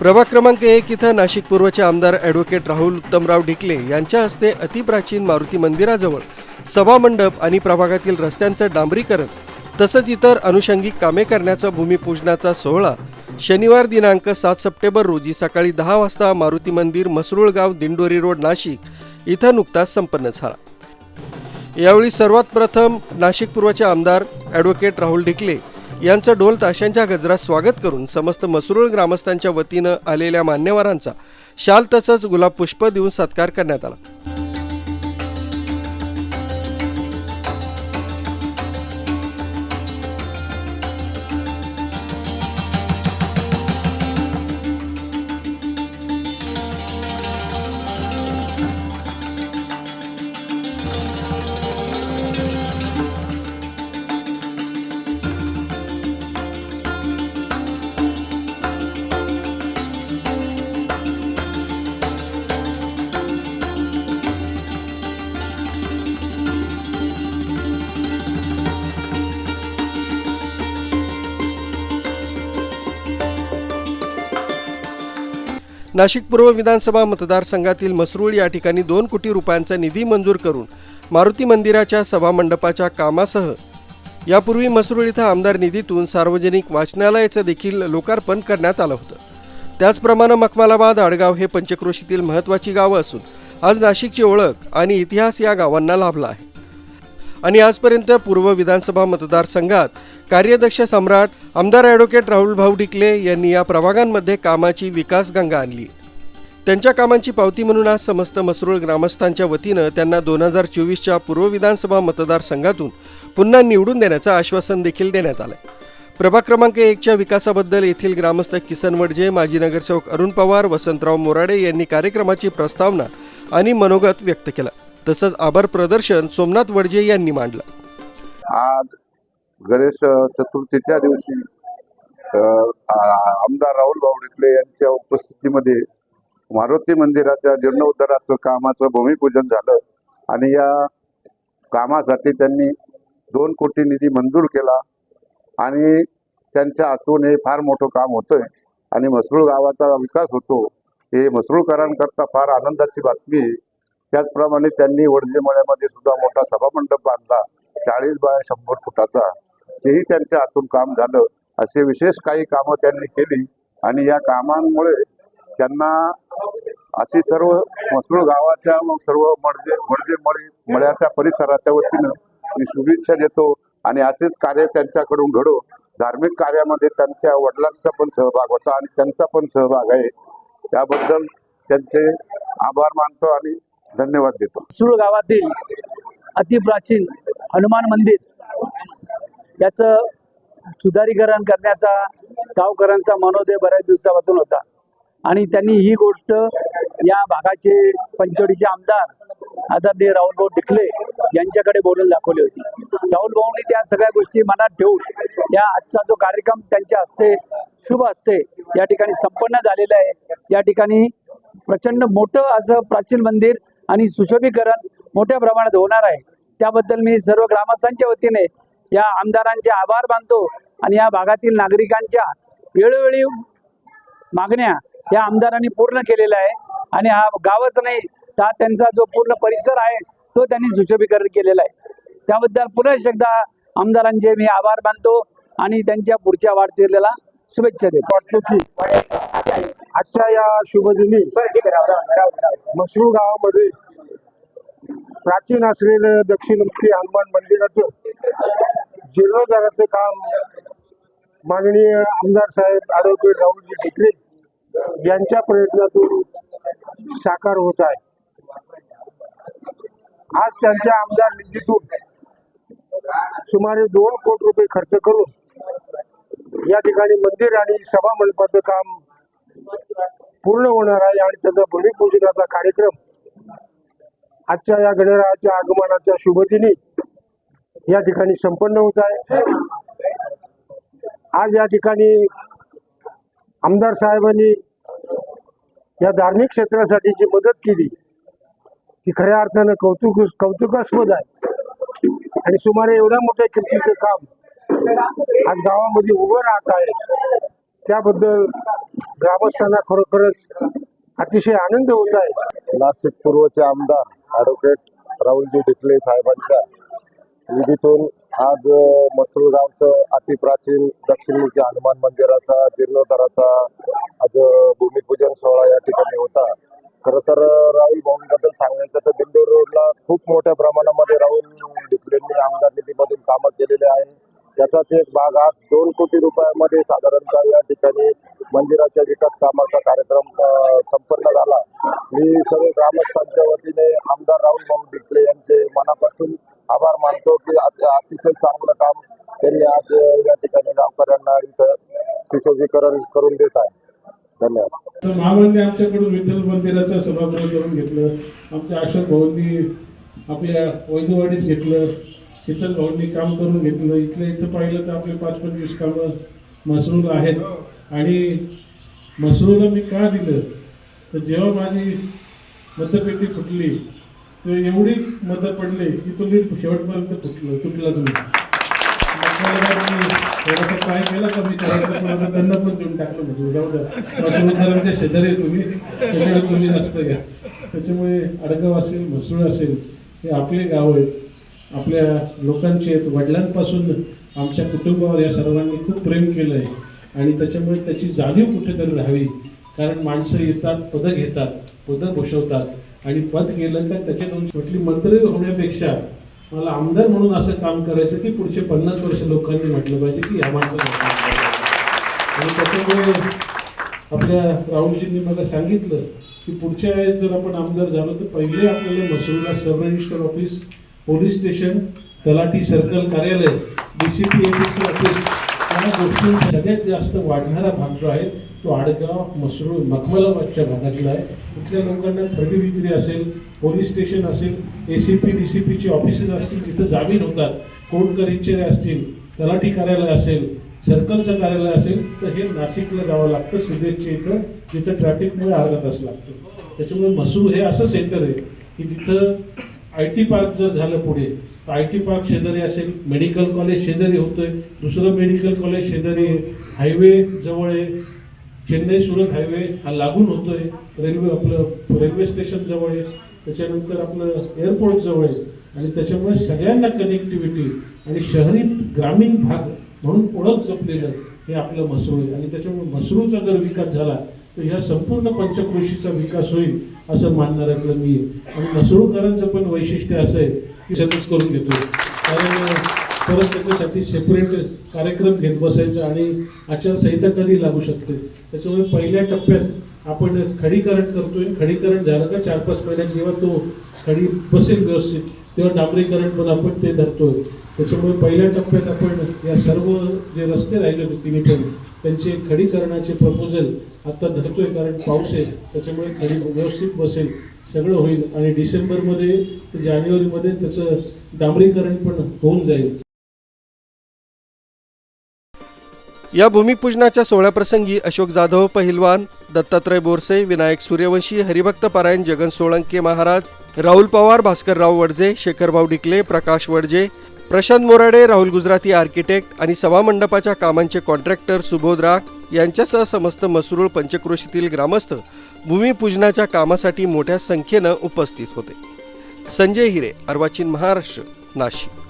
प्रभाग क्रमांक एक इथं नाशिक पूर्वचे आमदार ॲडव्होकेट राहुल उत्तमराव ढिकले यांच्या हस्ते अतिप्राचीन मारुती मंदिराजवळ सभामंडप आणि प्रभागातील रस्त्यांचं डांबरीकरण तसंच इतर अनुषंगिक कामे करण्याचा भूमिपूजनाचा सोहळा शनिवार दिनांक सात सप्टेंबर रोजी सकाळी दहा वाजता मारुती मंदिर मसरूळगाव दिंडोरी रोड नाशिक इथं नुकताच संपन्न झाला. यावेळी सर्वात प्रथम नाशिक पूर्वचे आमदार ॲडव्होकेट राहुल ढिकले यांचं ढोल ताशांच्या गजरात स्वागत करून समस्त मसरूळ ग्रामस्थांच्या वतीनं आलेल्या मान्यवरांचा शाल तसंच गुलाब पुष्प देऊन सत्कार करण्यात आला. नाशिक पूर्व विधानसभा मतदारसंघातील मसरूळ या ठिकाणी दोन कोटी रुपयांचा निधी मंजूर करून मारुती मंदिराच्या सभामंडपाच्या कामासह यापूर्वी मसरूळ इथं आमदार निधीतून सार्वजनिक वाचनालयाचं देखील लोकार्पण करण्यात आलं होतं. त्याचप्रमाणे मखमालाबाद आडगाव हे पंचक्रोशीतील महत्त्वाची गावं असून आज नाशिकची ओळख आणि इतिहास या गावांना लाभला आहे. आणि आजपर्यंत पूर्व विधानसभा मतदारसंघात कार्यदक्ष सम्राट आमदार ॲडव्होकेट राहुल भाऊ डिकले यांनी या प्रभागांमध्ये कामाची विकास गंगा आणली. त्यांच्या कामांची पावती म्हणून आज समस्त मसरूळ ग्रामस्थांच्या वतीनं त्यांना दोन हजार चोवीसच्या पूर्व विधानसभा मतदारसंघातून पुन्हा निवडून देण्याचं आश्वासन देखील देण्यात आलं प्रभाग क्रमांक एकच्या विकासाबद्दल येथील ग्रामस्थ किसन वडजे माजी नगरसेवक अरुण पवार वसंतराव मोराडे यांनी कार्यक्रमाची प्रस्तावना आणि मनोगत व्यक्त केलं. तसंच आभार प्रदर्शन सोमनाथ वडजे यांनी मांडलं. आज गणेश चतुर्थीच्या दिवशी आमदार राहुल भाऊ डिकले यांच्या उपस्थितीमध्ये मारुती मंदिराच्या जीर्णोद्धाराचं कामाचं भूमिपूजन झालं आणि या कामासाठी त्यांनी दोन कोटी निधी मंजूर केला आणि त्यांच्या हातून हे फार मोठं काम होतंय आणि म्हसरूळ गावाचा विकास होतो हे म्हसरूळकरांकरता फार आनंदाची बातमी आहे. त्याचप्रमाणे त्यांनी वडजेमळ्यामध्ये सुद्धा मोठा सभामंडप बांधला. चाळीस बाय शंभर फुटाचा. तेही त्यांच्या हातून काम झालं. असे विशेष काही कामं त्यांनी केली. आणि या कामांमुळे त्यांना अशी सर्व मसरूळ गावाच्या सर्व मडजे मडजे मळी मळ्याच्या परिसराच्या वतीनं मी शुभेच्छा देतो. आणि असेच कार्य त्यांच्याकडून घडो. धार्मिक कार्यामध्ये त्यांच्या वडिलांचा पण सहभाग होता आणि त्यांचा पण सहभाग आहे. त्याबद्दल त्यांचे आभार मानतो आणि धन्यवाद देतो. सुळ गावातील अतिप्राचीन हनुमान मंदिर. याचं सुधारीकरण करण्याचा गावकऱ्यांचा मनोदय बऱ्याच दिवसापासून होता. आणि त्यांनी ही गोष्ट या भागाचे पंचवडीचे आमदार आदरणीय राहुल भाऊ डिकले यांच्याकडे बोलून दाखवली होती. राहुल भाऊंनी त्या सगळ्या गोष्टी मनात ठेवून या आजचा जो कार्यक्रम त्यांच्या हस्ते शुभ असते या ठिकाणी संपन्न झालेला आहे. या ठिकाणी प्रचंड मोठं असं प्राचीन मंदिर आणि सुशोभीकरण मोठ्या प्रमाणात होणार आहे. त्याबद्दल मी सर्व ग्रामस्थांच्या वतीने या आमदारांचे आभार मानतो आणि या भागातील नागरिकांच्या वेळोवेळी मागण्या या आमदारांनी पूर्ण केलेल्या आहे. आणि हा गावच नाही तर हा त्यांचा जो पूर्ण परिसर आहे तो त्यांनी सुशोभीकरण केलेला आहे. त्याबद्दल पुन्हा एकदा आमदारांचे मी आभार मानतो आणि त्यांच्या पुढच्या वाटचालीला शुभेच्छा देतो. आजच्या या शुभदिनी मसरूळ गावामध्ये प्राचीन असलेलं दक्षिणमुखी हनुमान मंदिराचं जीर्णोद्धाराचं काम माननीय आमदार साहेब ॲडव्होकेट राहुलजी ढिकरे यांच्या प्रयत्नातून साकार होत आहे. आज त्यांच्या आमदार निधीतून सुमारे दोन कोटी रुपये खर्च करून या ठिकाणी मंदिर आणि सभा मंडपाचं काम पूर्ण होणार आहे आणि त्याचा भूमिपूजनाचा कार्यक्रम आजच्या या गणरायाच्या आगमनाच्या शुभदिनी या ठिकाणी संपन्न होत आहे. आज या ठिकाणी आमदार साहेबांनी या धार्मिक क्षेत्रासाठी जी मदत केली ती खऱ्या अर्थानं कौतुक कौतुकास्पद आहे. आणि सुमारे एवढ्या मोठ्या किमतीचं काम आज गावामध्ये उभं राहत आहे. त्याबद्दल ग्रामस्थांना खरोखरच अतिशय आनंद होत आहे. नाशिक पूर्वचे आमदार ॲडव्होकेट राहुलजी डिकले साहेबांच्या निधीतून आज मसरूळगावचं गावचं अतिप्राचीन दक्षिणमुखी हनुमान मंदिराचा जीर्णोद्धाराचा आज भूमिपूजन सोहळा या ठिकाणी होता. खरं तर राहुल भाऊंबद्दल सांगायचं तर दिंडोर रोडला खूप मोठ्या प्रमाणामध्ये राहुल डिकलेंनी आमदार निधीमधून कामं केलेले आहे त्याचाच एक भाग आज दोन कोटी रुपयामध्ये साधारणतः या ठिकाणी मंदिराच्या विकास कामाचा कार्यक्रम संपन्न झाला. मी सर्व ग्रामस्थांच्या वतीने आमदार राहुल भाऊ डिकले यांचे मनापासून आभार मानतो की अतिशय चांगलं काम त्यांनी आज या ठिकाणी गावकऱ्यांना इथं सुशोभीकरण करून देत आहे. धन्यवाद. तर आमच्याकडून विठ्ठल मंदिराचं सभागृह करून घेतलं. आमच्या अशोक भाऊंनी आपल्या वैदवाडीत घेतलं. विठ्ठल भाऊंनी काम करून घेतलं. इथलं इथं पाहिलं तर आपले पाच पंचवीस कामं मसरूळ आहेत. आणि मसरूला मी का दिलं? तर जेव्हा माझी मतपेटी फुटली तर एवढी मतं पडले की तुम्ही शेवटपर्यंत फुटलं तुटलाच नाही थोडासा काय केला कमी करायचं आता त्यांना पण देऊन टाकलं म्हणजे जाऊ द्या मसरूळकरांच्या शेजारी आहे तुम्ही त्याच्यावर तुम्ही नसतं घ्या. त्याच्यामुळे अडगाव असेल म्हसूळ असेल हे आपले गाव आहेत आपल्या लोकांचे आहेत. वडिलांपासून आमच्या कुटुंबावर या सर्वांनी खूप प्रेम केलं आहे आणि त्याच्यामुळे त्याची जाणीव कुठेतरी राहावी. कारण माणसं येतात पदं घेतात पदं भूषवतात. आणि पद गेलं का त्याच्या दोन मंत्री होण्यापेक्षा मला आमदार म्हणून असं काम करायचं की पुढचे पन्नास वर्ष लोकांनी म्हटलं पाहिजे की या माणसाचं आणि त्याच्यामुळे आपल्या राहुलजींनी मला सांगितलं की पुढच्या वेळेस जर आपण आमदार झालो तर पहिले आपल्याला मसरूळला sub register office police station तलाठी सर्कल कार्यालय डी सी पी ऑफिस या गोष्टी सगळ्यात जास्त वाढणारा भाग जो आहे तो आडगाव मसरूळ मखमलाबादच्या भागातला आहे. तिथल्या लोकांना खरेदी विक्री असेल पोलीस स्टेशन असेल A C P D C Peechi offices असतील तिथं जामीन होतात. कोर्ट कचेऱ्या असतील तलाठी कार्यालय असेल सर्कलचं कार्यालय असेल तर हे नाशिकला जावं लागतं सिद्धेच्या इथं जिथं ट्रॅफिकमुळे अर्धा तास लागतो. त्याच्यामुळे मसूर हे असं सेंटर आहे की तिथं आय टी पार्क जर झालं पुढे तर आय टी पार्क शेजारी असेल मेडिकल कॉलेज शेजारी होतं आहे दुसरं मेडिकल कॉलेज शेजारी आहे हायवे जवळ आहे चेन्नई सुरत हायवे हा लागून होतो आहे रेल्वे आपलं रेल्वे स्टेशन जवळ आहे त्याच्यानंतर आपलं एअरपोर्ट जवळ आहे आणि त्याच्यामुळे सगळ्यांना कनेक्टिव्हिटी आणि शहरी ग्रामीण भाग म्हणून ओळख जपलेलं हे आपलं मसरूळ आहे. आणि त्याच्यामुळे मसरूळचा जर विकास झाला तर ह्या संपूर्ण पंचक्रोशीचा विकास होईल असं मानणाऱ्यातलं मी आहे. आणि मसरूळकरांचं पण वैशिष्ट्य असं आहे की सगळंच करून घेतो. कारण परत त्याच्यासाठी सेपरेट कार्यक्रम घेत बसायचा आणि आचारसंहिता कधी लागू शकते? त्याच्यामुळे पहिल्या टप्प्यात आपण खडीकरण करतोय. खडीकरण झालं का चार पाच महिन्यात जेव्हा तो खडी बसेल व्यवस्थित तेव्हा डांबरीकरण पण आपण ते धरतोय. त्याच्यामुळे पहिल्या टप्प्यात आपण या सर्व जे रस्ते राहिले होते तिन्ही पण त्यांचे खडीकरणाचे प्रपोजल आत्ता धरतोय कारण पाऊस आहे त्याच्यामुळे खडी व्यवस्थित बसेल सगळं होईल. आणि डिसेंबरमध्ये ते जानेवारीमध्ये त्याचं डांबरीकरण पण होऊन जाईल. या भूमिपूजनाच्या सोहळ्याप्रसंगी अशोक जाधव पहिलवान दत्तात्रय बोरसे विनायक सूर्यवंशी हरिभक्त पारायण जगन सोळंके महाराज राहुल पवार भास्करराव वडजे शेखरभाऊ डिकले प्रकाश वडजे प्रशांत मोराडे राहुल गुजराती आर्किटेक्ट आणि सभामंडपाच्या कामांचे कॉन्ट्रॅक्टर सुबोध राग यांच्यासह समस्त मसरूळ पंचक्रोशीतील ग्रामस्थ भूमिपूजनाच्या कामासाठी मोठ्या संख्येनं उपस्थित होते. संजय हिरे अर्वाचीन महाराष्ट्र नाशिक.